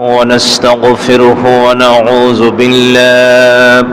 ونستغفره ونعوذ بالله.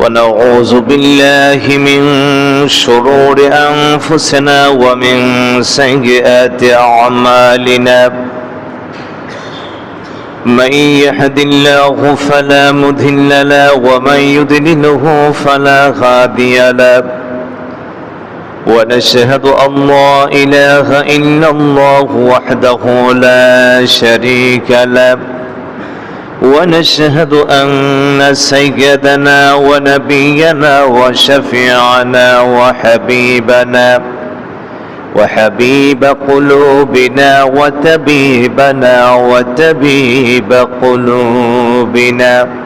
ونعوذ بالله من شرور أنفسنا ومن سيئات أعمالنا. من يهد الله فلا مذل له ومن يضلله فلا هادي له. ونشهد أن لا إله إلا الله وحده لا شريك له. ونشهد أن سيدنا ونبينا وشفيعنا وحبيبنا وحبيب قلوبنا وتبيبنا وتبيب قلوبنا.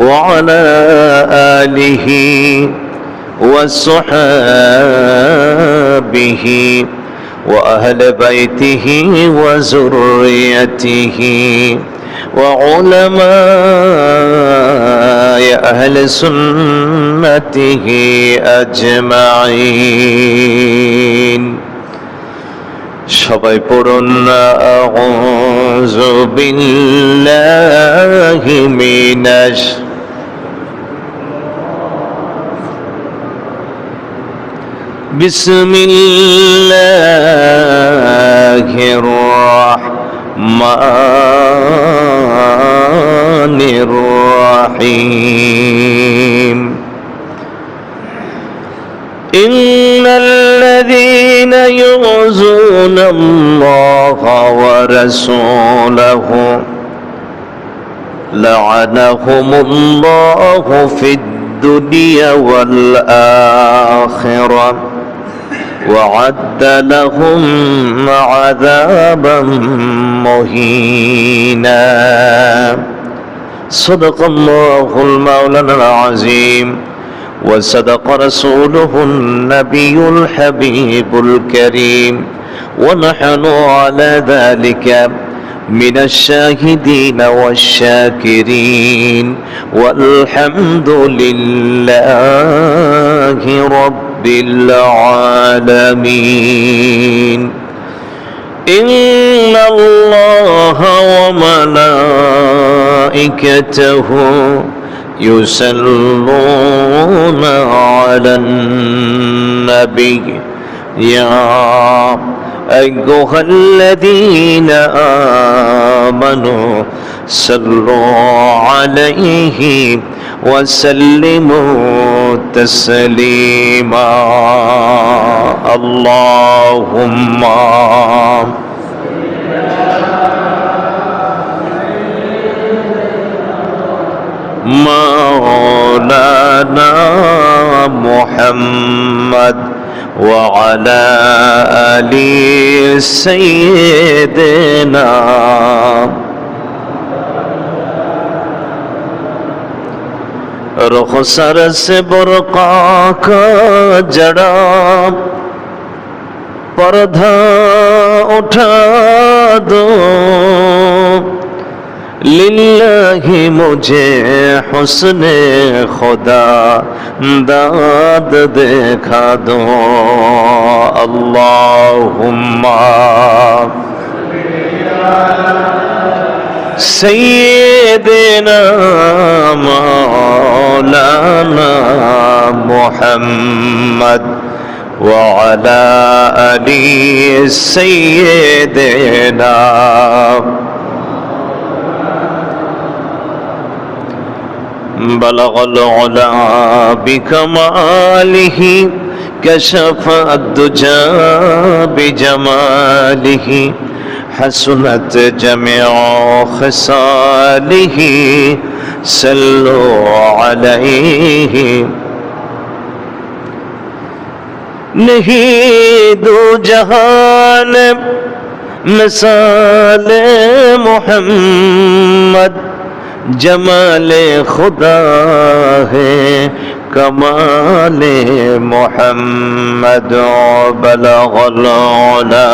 وعلى آله وصحابه وأهل بيته وزريته وعلماء أهل سنته أجمعين সবাই পড়ুন আউযু বিল্লাহি মিনাশ بسم الله الرحمن الرحيم. إن الذين يؤذون الله ورسوله لعنهم الله في الدنيا والآخرة. وعد لهم عذابا مهينا. صدق الله المولى العظيم وصدق رسوله النبي الحبيب الكريم ونحن على ذلك من الشاهدين والشاكرين والحمد لله رب العالمين. إن الله وملائكته يصلون على النبي. يا أيها الذين آمنوا صلوا عليه وسلموا تسليما. اللهم مولانا محمد وعلى آل سيدنا रुख सर से बुरका का जड़ा पर्दा उठा दो লিল্লাহি মুঝে হুসনে খোদা দাদ দেখা দো। আল্লাহুম্মা। سیدنا مولانا محمد وعلى آل سيدنا بلغ العلا بكماله كشف الدجى بجماله. حسنت جميع خصاله صلوا عليه. نہیں دو جہان مثال محمد جمال خدا ہے کمال محمد بلغ العلا.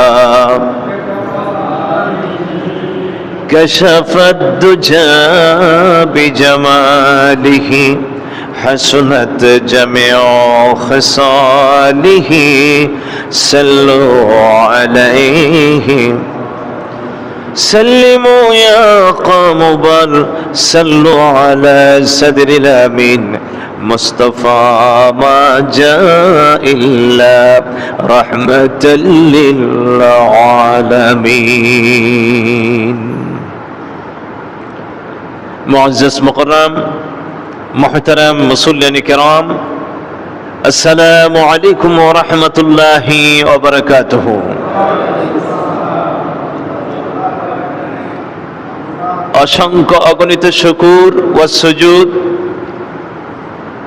كشف الدجى بجماله حسنت جميع خصاله صلوا عليه. سلموا يا قوم بل صلوا على صدر الأمين. مصطفى ما جاء إلا رحمة للعالمين. معزز مكرم محترم মুসল্লিয়ান کرام السلام عليكم ورحمة الله وبركاته অসংখ্য অগণিত শুকুর ও সুজুদ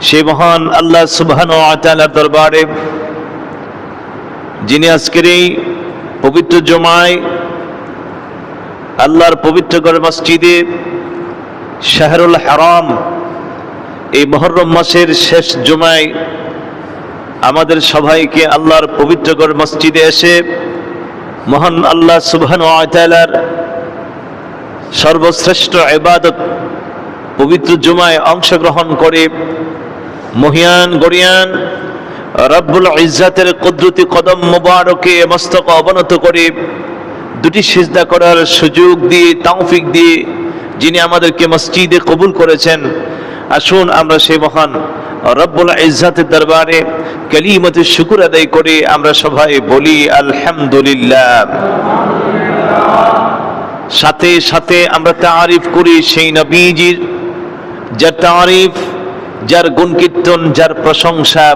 সে মহান আল্লাহ সুবহান ও তাআলার দরবারে যিনি আজকের এই পবিত্র জমায় আল্লাহর পবিত্র গড় মসজিদে শাহরুল হারাম। এই মহরম মাসের শেষ জমায় আমাদের সবাইকে আল্লাহর পবিত্রগড় মসজিদে এসে মহান আল্লাহ সুবহান আয়তালার সর্বশ্রেষ্ঠ ইবাদত, পবিত্র জুমায় অংশগ্রহণ করে মহিয়ান গরিয়ান রব্বুল ইজ্জাতের কুদরতি কদম মোবারকে মস্তক অবনত করে দুটি সিজদা করার সুযোগ দিয়ে, তৌফিক দিয়ে যিনি আমাদেরকে মসজিদে কবুল করেছেন। আসুন আমরা সেই মহান রব্বুল ইজ্জাতের দরবারে কালিমতে শুকুর আদায় করে আমরা সবাই বলি, আলহামদুলিল্লাহ। সাথে সাথে আমরা তারিফ করি সেই নবীজির, যার তারিফ, যার গুণ কীর্তন যার প্রশংসা,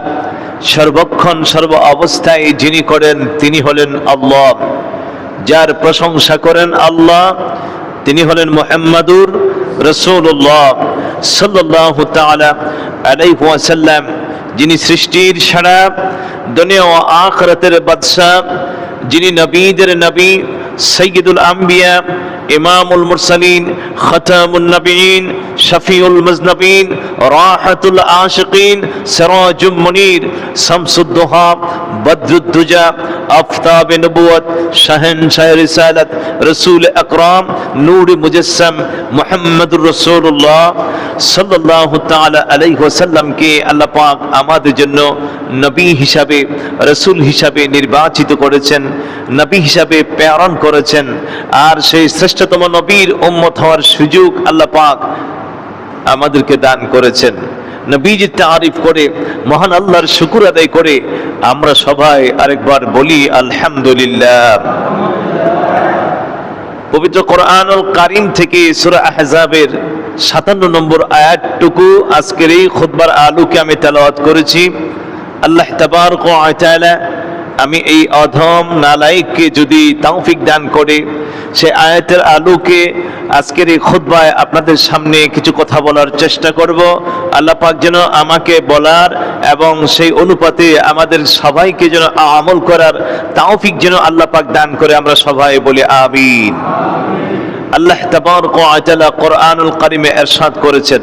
সর্বক্ষণ, সর্ব অবস্থায় যিনি করেন তিনি হলেন আল্লাহ। যার প্রশংসা করেন আল্লাহ তিনি হলেন মোহাম্মদুর রসুল্লাহ সাল্লাহ তালা আলাইহি ওয়াসাল্লাম, যিনি সৃষ্টির সারা দুনিয়া ও আখরাতের বাদশাহ যিনি নবীদের নবী সৈয়দুল আম্বিয়া ইমামুল মুরসালিন খতামুল নবীন, শফিউল মুজনবিন, রাহাতুল আশিকিন সিরাজুম মুনির, শামসুদ্দোহা, বদরুদ্দুজা, আফতাব নবুয়ত শাহেনশাহ রিসালাত, রসুল আকরাম নূর মুজসম মুহাম্মদুর রাসূলুল্লাহ সাল্লাল্লাহু তাআলা আলাইহি ওয়াসাল্লামকে আল্লাহ পাক আমাদের জন্য নবী হিসাবে, রসুল হিসাবে নির্বাচিত করেছেন, নবী হিসাবে প্রেরণ করেছেন। আর সেই শ্রেষ্ঠতম নবীর উম্মত হওয়ার সুযোগ আল্লাহ পাক আমাদেরকে দান করেছেন। নবীজি তারিফ করে, মহান আল্লাহর শুকুর আদায় করে আমরা সবাই আরেকবার বলি, আলহামদুলিল্লাহ। পবিত্র কোরআনুল কারিম থেকে সূরা আহজাবের সাতান্ন নম্বর আয়াতটুকু আজকের এই খুতবার আলুকে আমি তেলাওয়াত করেছি। আল্লাহ তাআলা আমি এই অধম নালাইককে যদি তাওফিক দান করে, সে আয়াতের আলোকে আজকের এই খুতবায় আপনাদের সামনে কিছু কথা বলার চেষ্টা করব। আল্লাহ পাক যেন আমাকে বলার এবং সেই অনুপাতে আমাদের সবাইকে যেন আমল করার তাওফিক যেন আল্লাহ পাক দান করে আমরা সবাই বলি আমিন। আল্লাহ তাআলা কোরআনুল কারিমে ইরশাদ করেছেন।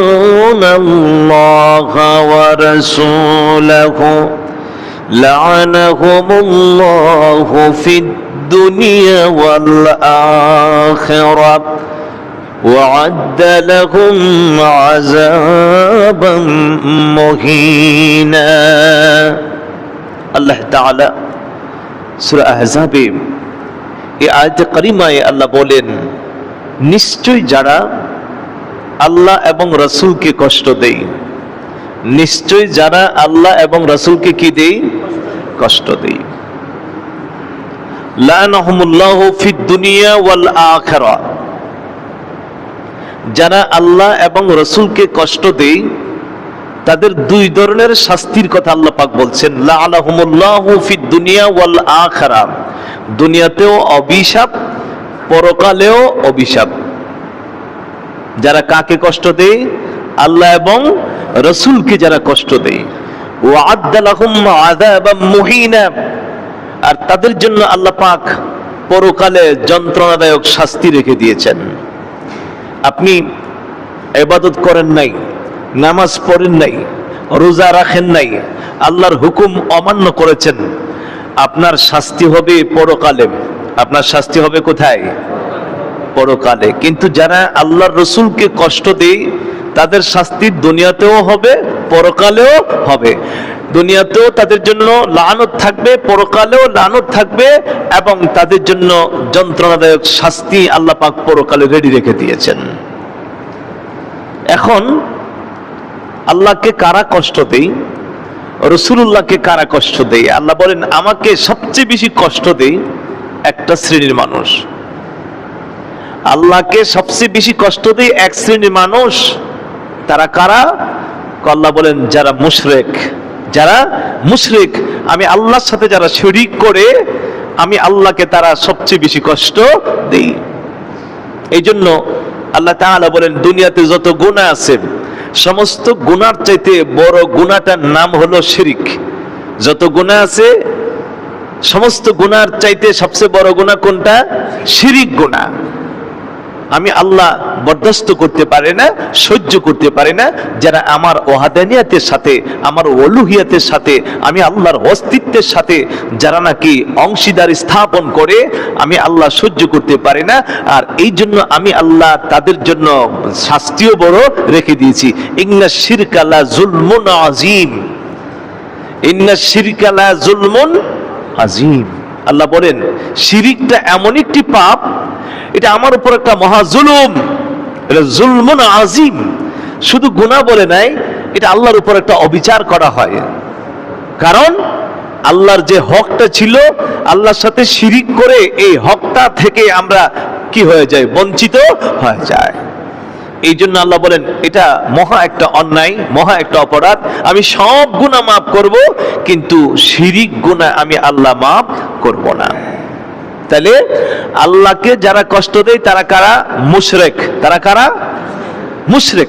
الله ورسوله لعنهم الله في الدنيا والآخرة وعد لهم عذابا مهينا الله تعالى سورة أحزابه এই আয়তে করিমায় আল্লাহ বলেন নিশ্চয় যারা আল্লাহ এবং রসুলকে কষ্ট দেয় নিশ্চয় যারা আল্লাহ এবং রসুলকে কি দেই? কষ্ট দেই। যারা আল্লাহ এবং রসুলকে কষ্ট দেয় তাদের দুই ধরনের শাস্তির কথা আল্লাহ পাক বলছেন। দুনিয়া দুনিয়াতেও অভিশাপ, পরকালেও অভিশাপ। যারা কাকে কষ্ট দেয়? আল্লাহ এবং রসুলকে যারা কষ্ট দেয়। আর তাদের জন্য আল্লাহ পাক পরকালে যন্ত্রণাদায়ক শাস্তি রেখে দিয়েছেন। আপনি এবাদত করেন নাই, নামাজ পড়েন নাই, রোজা রাখেন নাই, আল্লাহর হুকুম অমান্য করেছেন। আপনার শাস্তি হবে পরকালে। আপনার শাস্তি হবে কোথায়? পরকালে কিন্তু যারা আল্লাহর রসুলকে কষ্ট দেয়, তাদের শাস্তি দুনিয়াতেও হবে পরকালেও হবে। দুনিয়াতেও তাদের জন্য লানত থাকবে পরকালেও লানত থাকবে, এবং তাদের জন্য যন্ত্রণাদায়ক শাস্তি আল্লাহ পাক পরকালে রেডি রেখে দিয়েছেন। এখন আল্লাহকে কারা কষ্ট দেই রসুল্লাহকে কারা কষ্ট দেই আল্লাহ বলেন, আমাকে সবচেয়ে বেশি কষ্ট দেই একটা শ্রেণির মানুষ। আল্লাহকে সবচেয়ে বেশি কষ্ট দেয় এক শ্রেণির মানুষ। তারা কারা? আল্লাহ বলেন, যারা মুশরেক। যারা মুশরিক, আমি আল্লাহর সাথে যারা শরিক করে, আমি আল্লাহকে তারা সবচেয়ে বেশি কষ্ট দিই। এই জন্য আল্লাহ তাআলা বলেন, দুনিয়াতে যত গুনাহ আছে, সমস্ত গুনার চাইতে বড় গুনাহটার নাম হলো শিরিক। যত গুনাহ আছে, সমস্ত গুনার চাইতে সবচেয়ে বড় গুনাহ কোনটা? শিরিক গুনাহ। আমি আল্লাহ বরদাস্ত করতে পারে না, সহ্য করতে পারে না, যারা আমার ওহাদানিয়াতের সাথে, আমার অলুহিয়াতের সাথে, আমি আল্লাহর অস্তিত্বের সাথে, যারা নাকি অংশীদার স্থাপন করে, আমি আল্লাহ সহ্য করতে পারি না, আর এই জন্য আমি আল্লাহ তাদের জন্য শাস্তিও বড় রেখে দিয়েছি। ইংলা শিরকালা জুলমুন আজিম ইন্না শিরকালা জুলমুন আজিম আল্লাহ বলেন, শিরিকটা এমন একটি পাপ, এটা আমার উপর একটা মহা জুলুম, এটা জুলমুন আজিম শুধু গুণা বলে নাই, এটা আল্লাহর উপর একটা অবিচার করা হয়। কারণ আল্লাহর যে হকটা ছিল, আল্লাহর সাথে শিরিক করে এই হকটা থেকে আমরা কি হয়ে যায় বঞ্চিত হয়ে যায় এই জন্য আল্লাহ বলেন, এটা মহা একটা অন্যায়, মহা একটা অপরাধ। আমি সব গুণা মাফ করব, কিন্তু শিরিক গুণা আমি আল্লাহ মাফ করব না। তাহলে আল্লাহকে যারা কষ্ট দেয়, তারা কারা? মুশরেক। তারা কারা? মুশরেক।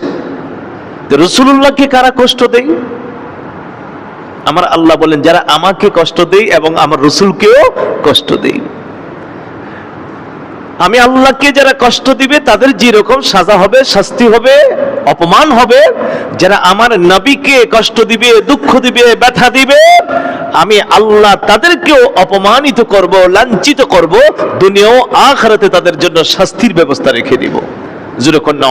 রসুল্লাহকে কারা কষ্ট দেয়? আমার আল্লাহ বলেন, যারা আমাকে কষ্ট দেয় এবং আমার রসুলকেও কষ্ট দেয়। আমি আল্লাহকে যারা কষ্ট দিবে, তাদের যেরকম সাজা হবে, শাস্তি হবে, অপমান হবে, যারা আমার নবীকে কষ্ট দিবে, দুঃখ দিবে, ব্যথা দিবে, আমি আল্লাহ তাদেরকেও অপমানিত করব, লাঞ্ছিত করব, দুনিয়াও আখরাতে তাদের জন্য শাস্তির ব্যবস্থা রেখে দিব। জুরকন্যা